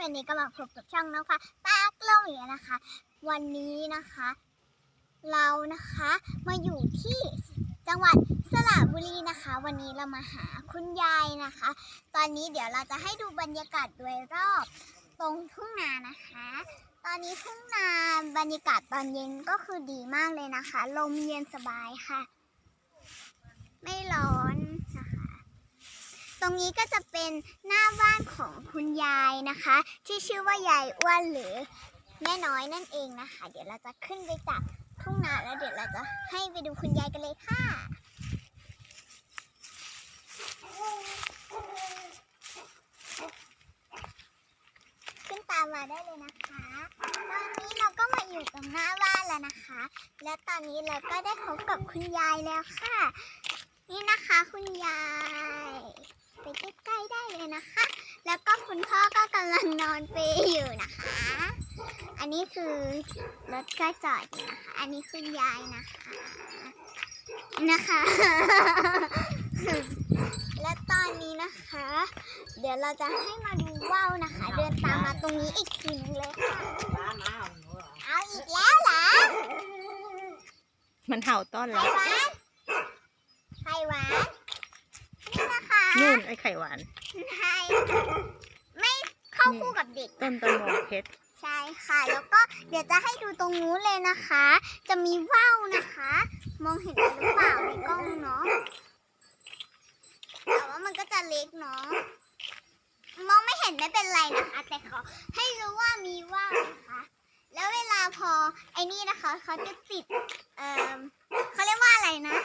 วันนี้ก็มาพบกับช่องน้องฟ้าตากลมอีกนะคะ วันนี้นะคะ เรานะคะมาอยู่ที่จังหวัดสระบุรีนะคะ วันนี้เรามาหาคุณยายนะคะ ตอนนี้เดี๋ยวเราจะให้ดูบรรยากาศโดยรอบตรงทุ่งนานะคะ ตอนนี้ทุ่งนาบรรยากาศตอนเย็นก็คือดีมากเลยนะคะ ลมเย็นสบายค่ะ ไม่ร้อน รงนี้ก็จะเป็นหน้าบ้านของคุณยายนะคะ ที่ชื่อว่ายายอ้วนหรือแม่น้อยนั่นเองนะคะ เดี๋ยวเราจะขึ้นไปจากทุ่งนาแล้วเดี๋ยวเราจะให้ไปดูคุณยายกันเลยค่ะขึ้นตามมาได้เลยนะคะ ตอนนี้เราก็มาอยู่ตรงหน้าบ้านแล้วนะคะ และตอนนี้เราก็ได้พบกับคุณยายแล้วค่ะ นี่นะคะคุณยาย นะคะ แล้วก็คุณพ่อก็กำลังนอนเปลอยู่นะคะ อันนี้คือรถก็จอดอยู่นะคะ อันนี้คุณยายนะคะ นะคะ และตอนนี้นะคะ เดี๋ยวเราจะให้มาดูว่าวนะคะ เดินตามมาตรงนี้อีกทีนึงเลยค่ะเอาอีกแล้วเหรอ มันเห่าต้อนไข่รับหวานไข่หวานนี่ นะคะนู่นไอ้ไข่หวานไข่ไม่เข้าคู่กับเด็ก ต้นตะโมเพชร ใช่ค่ะ แล้วก็เดี๋ยวจะให้ดูตรงนู้นเลยนะคะ จะมีว่าวนะคะ มองเห็นหรือเปล่าในกล้องเนาะ แต่ว่ามันก็จะเล็กเนาะ มองไม่เห็นไม่เป็นไรนะคะ แต่ขอให้รู้ว่ามีว่าวนะคะ แล้วเวลาพอไอ้นี่นะคะเขาจะติด เอ่อเขาเรียกว่าอะไรนะ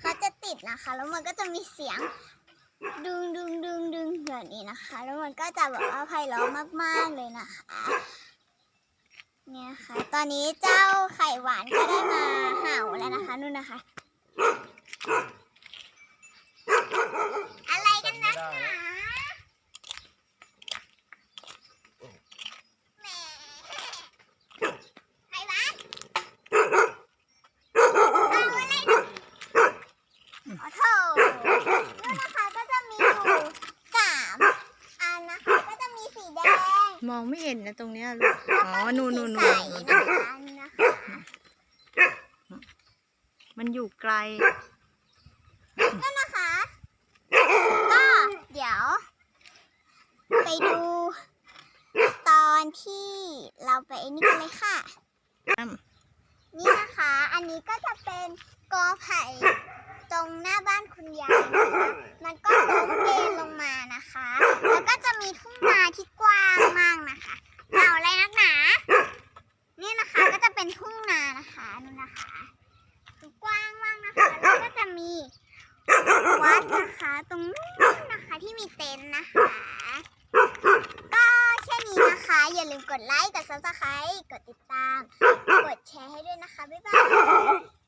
เขาจะติดนะคะ แล้วมันก็จะมีเสียง ดึงดึงดึงดึงแบบนี้นะคะ แล้วมันก็จะแบบว่าไพเราะมากๆเลยนะคะเนี่ยค่ะ ตอนนี้เจ้าไข่หวานก็ได้มาเห่าแล้วนะคะนู่นนะคะ อะไรกันนักหนาแหมไข่หวานเอาอะไรขอโทษนู่นนะคะก็จะมีอยู่สามอันนะคะ ก็จะมีสีแดง ม องไม่เห็นนะตรงเนี้ยลูก อ๋อนูนนูนนูนมันอยู่ไกล นั่นนะคะ ก็เดี๋ยว ไปดู ตอนที่เราไปนี่กันเลยค่ะ นี่นะคะ อันนี้ก็จะเป็นกอไผ่ตรงหน้าบ้านคุณยายนะคะ มันก็โค้งเอนลงมานะคะ แล้วก็จะมีทุ่งนาที่กว้างมากนะคะเอาอะไรนักหนา นี่นะคะก็จะเป็นทุ่ง นู่นนะคะกว้างมากนะคะแล้วก็จะมีวัดนะคะตรงนู้นนะคะที่มีเต็นท์นะคะ ก็แค่นี้นะคะ อย่าลืมกดไลค์กด subscribe กดติดตาม กดแชร์ให้ด้วยนะคะ บ๊ายบาย